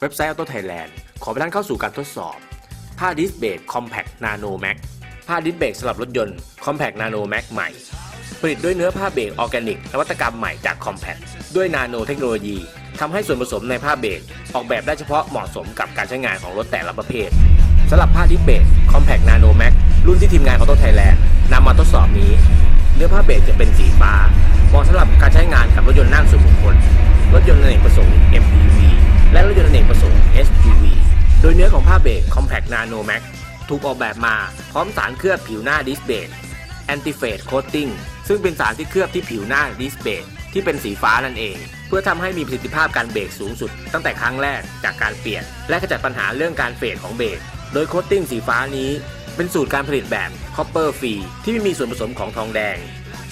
เว็บไซต์ Auto Thailand ขอไปท่านเข้าสู่การทดสอบ ผ้าดิสเบรก Compact Nano Max ผ้าดิสเบรกสำหรับรถยนต์ Compact Nano Max ใหม่ ผลิตด้วยเนื้อผ้าเบรกออร์แกนิกนวัตกรรมใหม่จาก Compact ด้วยนาโนเทคโนโลยีทำให้ส่วนผสมในผ้าเบรกออกแบบได้เฉพาะเหมาะสมกับการใช้งานของรถแต่ละประเภทสำหรับผ้าดิสเบรก Compact Nano Max รุ่นที่ทีมงาน Auto Thailand นำมาทดสอบนี้ เนื้อผ้าเบรกจะเป็นสีฟ้าเหมาะสำหรับการใช้งานกับรถยนต์นั่งส่วนบุคคลรถยนต์อเนกประสงค์ MPV และรถยนต์อเนกประสงค์ SUV โดยเนื้อของผ้าเบรก Compact Nano Max ถูกออกแบบมาพร้อมสารเคลือบผิวหน้าดิสเบรก Anti-Fade Coating ซึ่งเป็นสารที่เคลือบที่ผิวหน้าดิสเบรกที่เป็นสีฟ้านั่นเอง เพื่อทำให้มีประสิทธิภาพการเบรกสูงสุด ตั้งแต่ครั้งแรกจากการเปลี่ยน และขจัดปัญหาเรื่องการเฟดของเบรกโดยโคตติ้งสีฟ้านี้ เป็นสูตรการผลิตแบบ Copper Free ที่ไม่มีส่วนผสมของทองแดง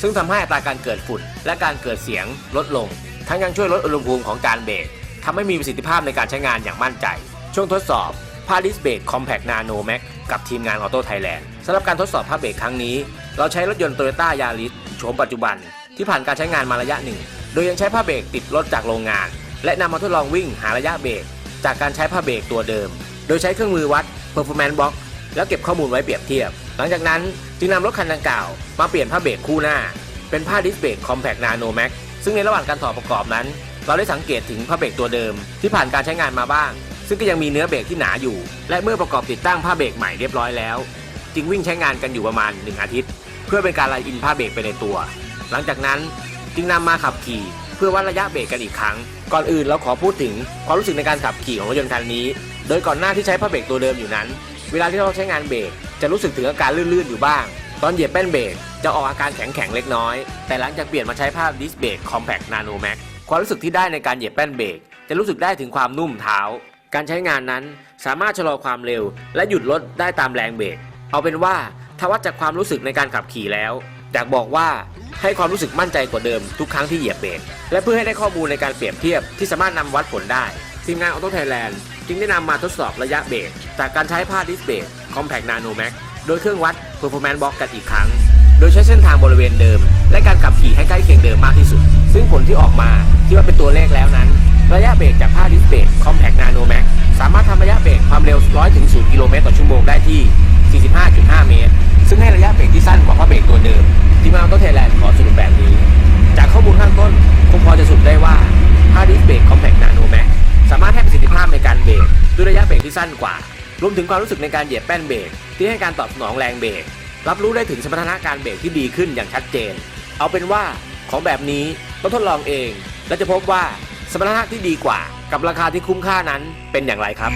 ซึ่งทำให้อัตราการเกิดฝุ่นและการเกิดเสียงลดลง ทั้งยังช่วยลดอุณหภูมิของการเบรก ทำให้มีประสิทธิภาพในการใช้งานอย่างมั่นใจ ช่วงทดสอบผ้าดิสเบรก Compact Nano Max กับทีมงาน Auto Thailand สำหรับการทดสอบผ้าเบรกครั้งนี้ เราใช้รถยนต์ Toyota Yaris โฉมปัจจุบัน ที่ผ่านการใช้งานมาระยะหนึ่ง โดยยังใช้ผ้าเบรกติดรถจากโรงงาน และนำมาทดลองวิ่งหาระยะเบรกจากการใช้ผ้าเบรกตัวเดิม โดยใช้เครื่องมือวัด Performance Box แล้วเก็บข้อมูลไว้เปรียบเทียบ หลังจากนั้นจึงนำรถคันดังกล่าวมาเปลี่ยนผ้าเบรกคู่หน้า เป็นผ้าดิสเบรก Compact Nano Max ซึ่งในระหว่างการถอดประกอบนั้น เราได้สังเกตถึงผ้าเบรกตัวเดิม ที่ผ่านการใช้งานมาบ้าง ซึ่งก็ยังมีเนื้อเบรกที่หนาอยู่ และเมื่อประกอบติดตั้งผ้าเบรกใหม่เรียบร้อยแล้ว จึงวิ่งใช้งานกันอยู่ประมาณ 1 อาทิตย์ เพื่อเป็นการไลอินผ้าเบรกไปในตัว หลังจากนั้นจึงนำมาขับขี่ เพื่อวัดระยะเบรกกันอีกครั้ง ก่อนอื่นเราขอพูดถึงความรู้สึกในการขับขี่ของรถยนต์คันนี้ โดยก่อนหน้าที่ใช้ผ้าเบรกตัวเดิมอยู่นั้น เวลาที่เราใช้งานเบรกจะรู้สึกถึงอาการลื่นๆอยู่บ้าง ตอนเหยียบแป้นเบรกจะออกอาการแข็งๆเล็กน้อย แต่หลังจากเปลี่ยนมาใช้ผ้าดิสเบรก Compact Nano Max ความรู้สึกที่ได้ในการเหยียบแป้นเบรกจะรู้สึกได้ถึงความนุ่มเท้า การใช้งานนั้นสามารถชะลอความเร็ว และหยุดรถได้ตามแรงเบรก เอาเป็นว่าถ้าวัดจากความรู้สึกในการขับขี่แล้วอยากบอกว่าให้ความรู้สึกมั่นใจกว่าเดิมทุกครั้งที่เหยียบเบรกและเพื่อให้ได้ข้อมูลในการเปรียบเทียบที่สามารถนำวัดผลได้ ทีมงาน Auto Thailand จึงได้นำมาทดสอบระยะเบรกจากการใช้ผ้าดิสเบรก Compact Nano Max โดยเครื่องวัด Performance Box กันอีกครั้ง โดยใช้เส้นทางบริเวณเดิม และการขับขี่ ที่ว่าเป็นตัวเลขแล้วนั้น ระยะเบรกจากผ้าดิสเบรก Compact Nano Max สามารถทำระยะเบรกความเร็ว 100 ถึง 0 กิโลเมตรต่อชั่วโมงได้ที่ 45.5 เมตร ซึ่งให้ระยะเบรกที่สั้นกว่าผ้าเบรกตัวเดิม ที่มาน Auto Thailand ขอสรุปแบบนี้ จากข้อมูลข้างต้นคงพอจะสรุปได้ว่าผ้าดิสเบรก Compact Nano Max สามารถให้ประสิทธิภาพในการเบรกด้วยระยะเบรกที่สั้นกว่า รวมถึงความรู้สึกในการเหยียบแป้นเบรกที่ให้การตอบสนองแรงเบรกรับรู้ได้ถึงสมรรถนะการเบรกที่ดีขึ้นอย่างชัดเจน เอาเป็นว่าของแบบนี้ต้องทดลองเอง และจะพบว่าสมรรถนะที่ดีกว่ากับราคาที่คุ้มค่านั้นเป็นอย่างไรครับ